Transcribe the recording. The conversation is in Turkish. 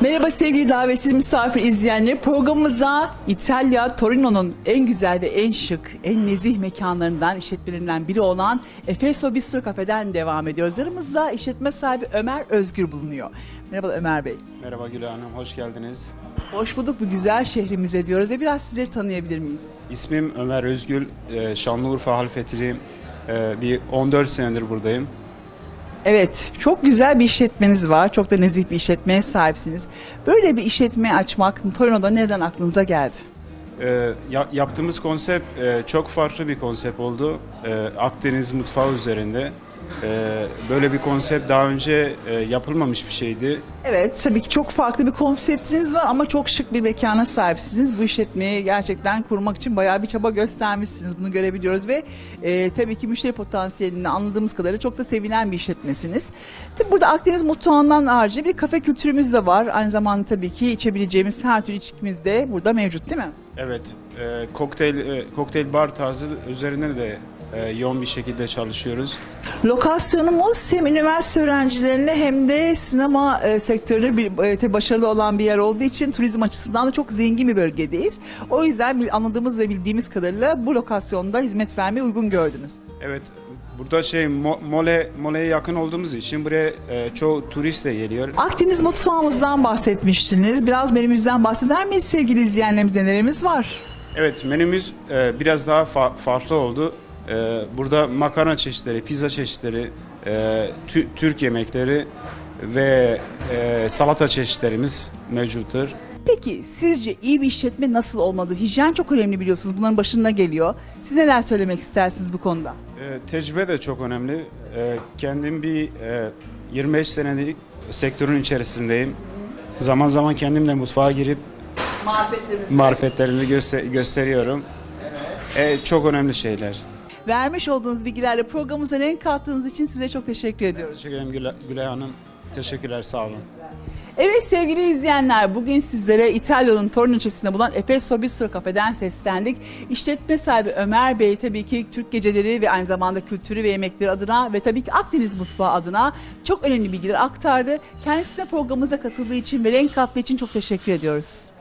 Merhaba sevgili davetsiz misafir izleyenler. Programımıza İtalya Torino'nun en güzel ve en şık, en nezih mekanlarından, işletmelerinden biri olan Efeso Bistro Cafe'den devam ediyoruz. Yanımızda işletme sahibi Ömer Özgür bulunuyor. Merhaba Ömer Bey. Merhaba Gül Hanım, hoş geldiniz. Hoş bulduk bu güzel şehrimize diyoruz ve biraz sizleri tanıyabilir miyiz? İsmim Ömer Özgül, e, Şanlıurfa Halfetiliyim. E, Bir 14 senedir buradayım. Evet, çok güzel bir işletmeniz var. Çok da nezih bir işletmeye sahipsiniz. Böyle bir işletme açmak Torino'da nereden aklınıza geldi? E, ya- Yaptığımız konsept e, çok farklı bir konsept oldu. E, Akdeniz mutfağı üzerinde. E, Böyle bir konsept daha önce e, yapılmamış bir şeydi. Evet, tabii ki çok farklı bir konseptiniz var ama çok şık bir mekana sahipsiniz. Bu işletmeyi gerçekten kurmak için bayağı bir çaba göstermişsiniz. Bunu görebiliyoruz ve e, tabii ki müşteri potansiyelini anladığımız kadarıyla çok da sevilen bir işletmesiniz. Tabii burada Akdeniz mutfağından harici bir kafe kültürümüz de var. Aynı zamanda tabii ki içebileceğimiz her türlü içkimiz de burada mevcut değil mi? Evet, e, kokteyl e, kokteyl bar tarzı üzerine de e, yoğun bir şekilde çalışıyoruz. Lokasyonumuz hem üniversite öğrencilerine hem de sinema e, sektörüne bir, e, başarılı olan bir yer olduğu için turizm açısından da çok zengin bir bölgedeyiz. O yüzden anladığımız ve bildiğimiz kadarıyla bu lokasyonda hizmet vermeyi uygun gördünüz. Evet, burada şey Mo- Mole Mole'ye yakın olduğumuz için buraya e, çoğu turist de geliyor. Akdeniz mutfağımızdan bahsetmiştiniz. Biraz menümüzden bahseder miyiz sevgili izleyenlerimiz? Nelerimiz var? Evet, menümüz e, biraz daha fa- farklı oldu. E, burada makarna çeşitleri, pizza çeşitleri, e, tü- Türk yemekleri ve e, salata çeşitlerimiz mevcuttur. Peki sizce iyi bir işletme nasıl olmalı? Hijyen çok önemli biliyorsunuz. Bunların başında geliyor. Siz neler söylemek istersiniz bu konuda? E, tecrübe de çok önemli. E, kendim bir e, 25 senelik sektörün içerisindeyim. Zaman zaman kendim de mutfağa girip marifetlerimi göster- gösteriyorum. E, çok önemli şeyler. Vermiş olduğunuz bilgilerle programımıza renk kattığınız için size çok teşekkür ediyoruz. Teşekkür ederim Gülay, Gülay Hanım. Teşekkürler, sağ olun. Evet sevgili izleyenler bugün sizlere İtalya'nın Torino ilçesinde bulunan Efeso Bistro Cafe'den seslendik. İşletme sahibi Ömer Bey tabii ki Türk geceleri ve aynı zamanda kültürü ve yemekleri adına ve tabii ki Akdeniz mutfağı adına çok önemli bilgiler aktardı. Kendisine programımıza katıldığı için ve renk kattığı için çok teşekkür ediyoruz.